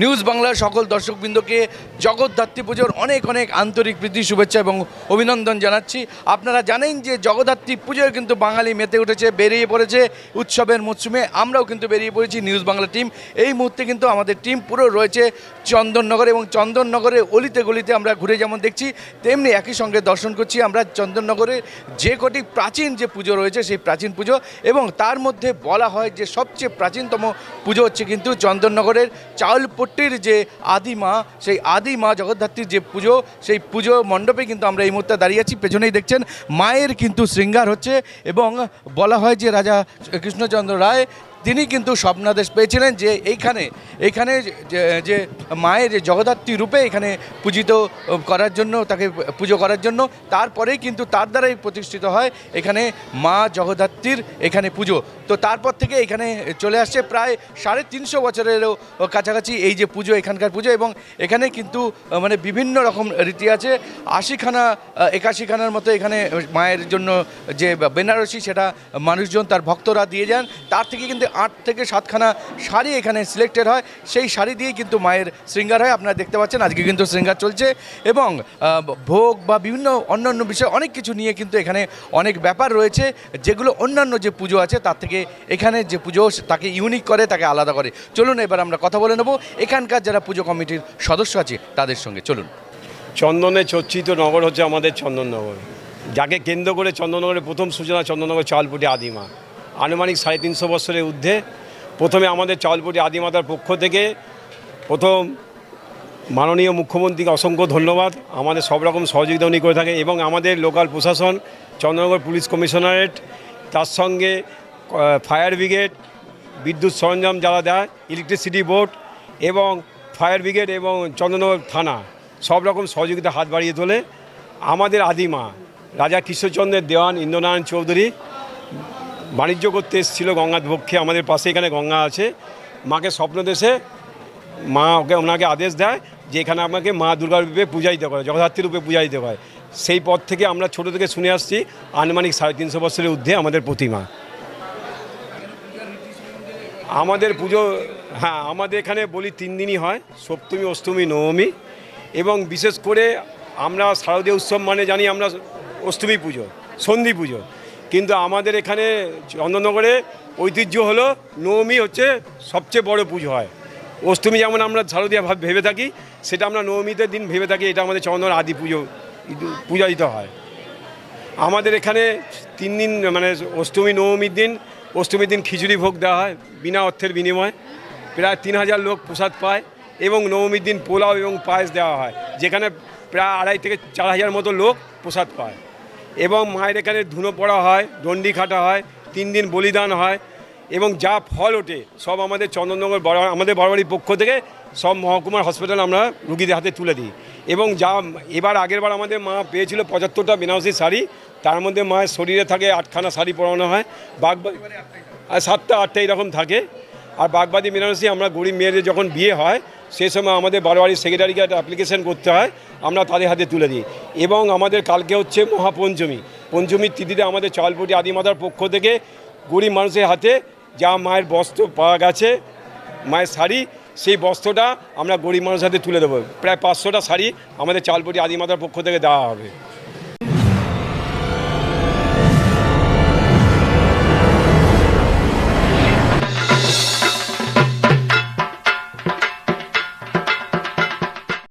News বাংলার সকল দর্শকবৃন্দকে জগদ্ধাত্রী পুজোর অনেক অনেক আন্তরিক প্রীতি, শুভেচ্ছা এবং অভিনন্দন জানাচ্ছি। আপনারা জানেন যে জগদ্ধাত্রী পুজোয় কিন্তু বাঙালি মেতে উঠেছে, বেরিয়ে পড়েছে উৎসবের মরশুমে। আমরাও কিন্তু বেরিয়ে পড়েছি নিউজ বাংলা টিম এই মুহূর্তে কিন্তু আমাদের টিম পুরো রয়েছে চন্দননগরে এবং চন্দননগরে অলিতে গলিতে আমরা ঘুরে যেমন দেখছি, তেমনি একই সঙ্গে দর্শন করছি আমরা চন্দননগরে যে কটি প্রাচীন যে পুজো রয়েছে সেই প্রাচীন পুজো এবং তার মধ্যে বলা হয় যে সবচেয়ে প্রাচীনতম পুজো হচ্ছে কিন্তু চন্দননগরের চাউলপট্টির যে আদিমা, সেই আদি মা জগদ্ধাত্রীর যে পুজো, সেই পুজো মণ্ডপে কিন্তু আমরা এই মুহূর্তে দাঁড়িয়ে আছি। পেছনেই দেখছেন, মায়ের কিন্তু শৃঙ্গার হচ্ছে এবং বলা হয় যে রাজা কৃষ্ণচন্দ্র রায় তিনি কিন্তু স্বপ্নাদেশ পেয়েছিলেন যে এইখানে এইখানে যে মায়ের যে জগদ্ধাত্রী রূপে এখানে পূজিত করার জন্য, তাকে পুজো করার জন্য, তারপরেই কিন্তু তার দ্বারাই প্রতিষ্ঠিত হয় এখানে মা জগদ্ধাত্রীর এখানে পুজো। তো তারপর থেকে এখানে চলে আসছে প্রায় সাড়ে তিনশো বছরেরও কাছাকাছি এই যে পুজো, এখানকার পুজো এবং এখানে কিন্তু মানে বিভিন্ন রকম রীতি আছে। আশিখানা, একাশিখানার মতো এখানে মায়ের জন্য যে বেনারসি সেটা মানুষজন, তার ভক্তরা দিয়ে যান। তার থেকে কিন্তু আট থেকে সাতখানা শাড়ি এখানে সিলেক্টেড হয়। সেই শাড়ি দিয়েই কিন্তু মায়ের শৃঙ্গার হয়। আপনারা দেখতে পাচ্ছেন, আজকে কিন্তু শৃঙ্গার চলছে। এবং ভোগ বা বিভিন্ন অন্যান্য বিষয় অনেক কিছু নিয়ে কিন্তু এখানে অনেক ব্যাপার রয়েছে। যেগুলো অন্যান্য যে পুজো আছে, তার থেকে এখানে যে পুজো, তাকে ইউনিক করে, তাকে আলাদা করে। চলুন, এবার আমরা কথা বলে নেব। এখানকার যারা পুজো কমিটির সদস্য আছে, তাদের সঙ্গে। চলুন। চন্দনে চর্চিত নগর হচ্ছে আমাদের চন্দননগর। যাকে কেন্দ্র করে চন্দননগরের প্রথম সূচনা চন্দননগর চালপুটি আদিমা। আনুমানিক সাড়ে তিনশো বছরের ঊর্ধ্বে প্রথমে আমাদের চালপুটি আদিমাতার পক্ষ থেকে প্রথম মাননীয় মুখ্যমন্ত্রীকে অসংখ্য ধন্যবাদ। আমাদের সব রকম সহযোগিতা উনি করে থাকে এবং আমাদের লোকাল প্রশাসন, চন্দ্রনগর পুলিশ কমিশনারেট, তার সঙ্গে ফায়ার ব্রিগেড, বিদ্যুৎ সরঞ্জাম যারা দেয়, ইলেকট্রিসিটি বোর্ড এবং ফায়ার ব্রিগেড এবং চন্দ্রনগর থানা সব রকম সহযোগিতা হাত বাড়িয়ে তোলে। আমাদের আদিমা, রাজা কৃষ্ণচন্দ্রের দেওয়ান ইন্দ্রনারায়ণ চৌধুরী বাণিজ্য করতে এসেছিল গঙ্গার পক্ষে আমাদের পাশে এখানে গঙ্গা আছে। মাকে স্বপ্ন দেশে। মা ওকে, ওনাকে আদেশ দেয় যে এখানে আমাকে মা দুর্গা রূপে পূজা দিতে হয়, জগদ্ধাত্রী রূপে পূজা দিতে হয়। সেই পথ থেকে আমরা ছোট থেকে শুনে আসছি, আনুমানিক সাড়ে তিনশো বছরের ঊর্ধ্বে আমাদের প্রতিমা। আমাদের পুজো হ্যাঁ আমাদের এখানে বলি তিন দিনই হয়, সপ্তমী, অষ্টমী, নবমী। এবং বিশেষ করে আমরা শারদীয় উৎসব মানে জানি আমরা অষ্টমী পুজো, সন্ধি পুজো। কিন্তু আমাদের এখানে চন্দননগরে ঐতিহ্য হলো নবমী হচ্ছে সবচেয়ে বড় পুজো হয়। অষ্টমী যেমন আমরা শারদীয় ভাব ভেবে থাকি, সেটা আমরা নবমীতে দিন ভেবে থাকি, এটা আমাদের চন্দন আদি পুজো পূজা দিতে হয়। আমাদের এখানে তিন দিন মানে অষ্টমী, নবমীর দিন, অষ্টমীর দিন খিচুড়ি ভোগ দেওয়া হয় বিনা অর্থের বিনিময়ে। প্রায় তিন হাজার লোক প্রসাদ পায় এবং নবমীর দিন পোলাও এবং পায়েস দেওয়া হয়, যেখানে প্রায় আড়াই থেকে চার হাজার মতো লোক প্রসাদ পায়। এবং মায়ের এখানে ধুনো পড়া হয়, দণ্ডি খাটা হয়, তিন দিন বলিদান হয় এবং যা ফল ওঠে, সব আমাদের চন্দননগর বড়, আমাদের বড়বাড়ির পক্ষ থেকে সব মহকুমার হসপিটাল আমরা রুগীদের হাতে তুলে দিই। এবং যা এবার আগের বার আমাদের মা পেয়েছিল পঁচাত্তরটা বেনারসি শাড়ি, তার মধ্যে মায়ের শরীরে থাকে আটখানা শাড়ি পরানো হয়, বাগবাড়ি, আর সাতটা আটটা এরকম থাকে। আর বাগবাদী বেনারসি আমরা গরিব মেয়েদের যখন বিয়ে হয় সেই সময় আমাদের বারোয়ারির সেক্রেটারিকে একটা অ্যাপ্লিকেশন করতে হয়, আমরা তাদের হাতে তুলে দিই। এবং আমাদের কালকে হচ্ছে মহাপঞ্চমী। পঞ্চমীর তিথিতে আমাদের চালপটি আদিমাতার পক্ষ থেকে গরিব মানুষের হাতে যা মায়ের বস্ত্র পাওয়া গেছে, মায়ের শাড়ি, সেই বস্ত্রটা আমরা গরিব মানুষের হাতে তুলে দেবো। প্রায় পাঁচশোটা শাড়ি আমাদের চালপটি আদিমাতার পক্ষ থেকে দেওয়া হবে।